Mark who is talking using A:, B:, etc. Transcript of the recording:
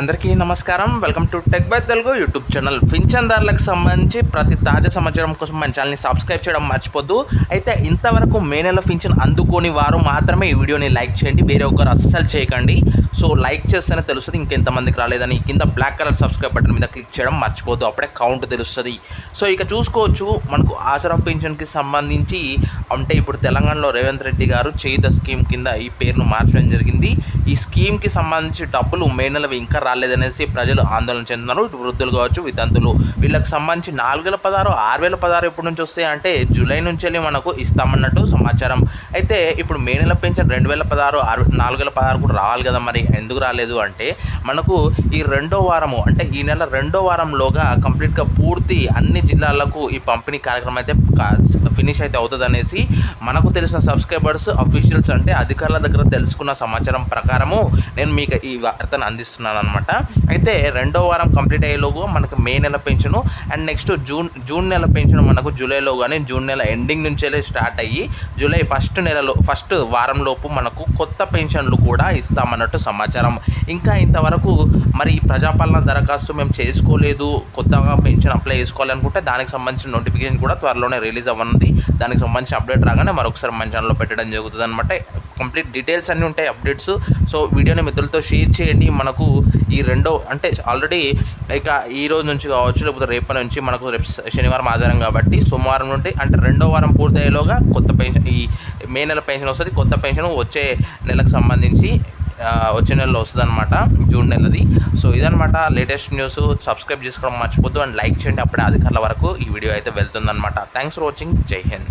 A: అందరికీ నమస్కారం. Welcome to tech by Telugu YouTube channel. పింఛన్దారులకు సంబంధించి ప్రతి తాజా సమాచారం కోసం మన ఛానల్ని సబ్స్క్రైబ్ చేయడం మర్చిపోద్దు. అయితే ఇంతవరకు మే నెల పింఛన్ అందుకోని వారు మాత్రమే ఈ వీడియోని లైక్ చేయండి. వేరే ఒకరు అస్సలు చేయకండి. సో లైక్ చేస్తేనే తెలుస్తుంది ఇంకెంతమందికి రాలేదని. కింద బ్లాక్ కలర్ సబ్స్క్రైబ్ బటన్ మీద క్లిక్ చేయడం మర్చిపోద్దు. అప్పుడే కౌంట్ తెలుస్తుంది. సో ఇక చూసుకోవచ్చు మనకు ఆసరా పింఛన్కి సంబంధించి అంటే ఇప్పుడు తెలంగాణలో రేవంత్ రెడ్డి గారు చేయుత స్కీమ్ కింద ఈ పేరును మార్చడం జరిగింది. ఈ స్కీమ్కి సంబంధించి డబ్బులు మే నెలవి ఇంకా రాలేదనేసి ప్రజలు ఆందోళన చెందుతున్నారు. ఇటు వృద్ధులు కావచ్చు వితంతులు. వీళ్ళకి సంబంధించి నాలుగు వేల పదహారు ఆరు వేల పదహారు ఎప్పటి నుంచి వస్తాయి అంటే జూలై నుంచి వెళ్ళి మనకు ఇస్తామన్నట్టు సమాచారం. అయితే ఇప్పుడు మే నెల పెంచిన రెండు వేల పదహారు ఆరు నాలుగు వేల పదహారు కూడా రావాలి కదా మరి? ఎందుకు రాలేదు అంటే మనకు ఈ రెండో వారము అంటే ఈ నెల రెండో వారంలోగా కంప్లీట్గా పూర్తి అన్ని జిల్లాలకు ఈ పంపిణీ కార్యక్రమం అయితే ఫినిష్ అయితే అవుతుంది అనేసి మనకు తెలిసిన సబ్స్క్రైబర్స్ అఫీషియల్స్ అంటే అధికారుల దగ్గర తెలుసుకున్న సమాచారం ప్రకారము నేను మీకు ఈ వార్తను అందిస్తున్నాను అనమాట అయితే రెండో వారం కంప్లీట్ అయ్యేలోపు మనకు మే నెల pension and next June June నెల పెన్షన్ మనకు జూలైలో కానీ జూన్ నెల ఎండింగ్ నుంచే స్టార్ట్ అయ్యి జూలై ఫస్ట్ నెలలో ఫస్ట్ వారంలోపు మనకు కొత్త పెన్షన్లు కూడా ఇస్తామన్నట్టు సమాచారం. ఇంకా ఇంతవరకు మరి ప్రజాపాలన దరఖాస్తు మేము చేసుకోలేదు కొత్తగా పెన్షన్ అప్లై చేసుకోవాలనుకుంటే దానికి సంబంధించిన నోటిఫికేషన్ కూడా త్వరలోనే రిలీజ్ అవ్వనుంది. దానికి సంబంధించిన అప్డేట్ రాగానే మరొకసారి మన ఛానల్లో పెట్టడం జరుగుతుంది అనమాట కంప్లీట్ డీటెయిల్స్ అన్నీ ఉంటాయి అప్డేట్స్ సో వీడియోని మిత్రులతో షేర్ చేయండి. మనకు ఈ రెండో అంటే ఆల్రెడీ ఇక ఈ రోజు నుంచి కావచ్చు లేకపోతే రేపటి నుంచి మనకు రేపు శనివారం ఆధారం కాబట్టి సోమవారం నుండి అంటే రెండో వారం పూర్తయ్యేలోగా కొత్త పెన్షన్ ఈ మే నెల పెన్షన్ వస్తుంది. కొత్త పెన్షన్ వచ్చే నెలకు సంబంధించి వచ్చే నెలలో వస్తుంది అనమాట జూన్ నెలది. సో ఇదనమాట లేటెస్ట్ న్యూస్ సబ్స్క్రైబ్ చేసుకోవడం మర్చిపోద్దు. అండ్ లైక్ చేయండి. అప్పుడే అధికారుల వరకు ఈ వీడియో అయితే వెళ్తుందన్నమాట. థ్యాంక్స్ ఫర్ వాచింగ్ జై హింద్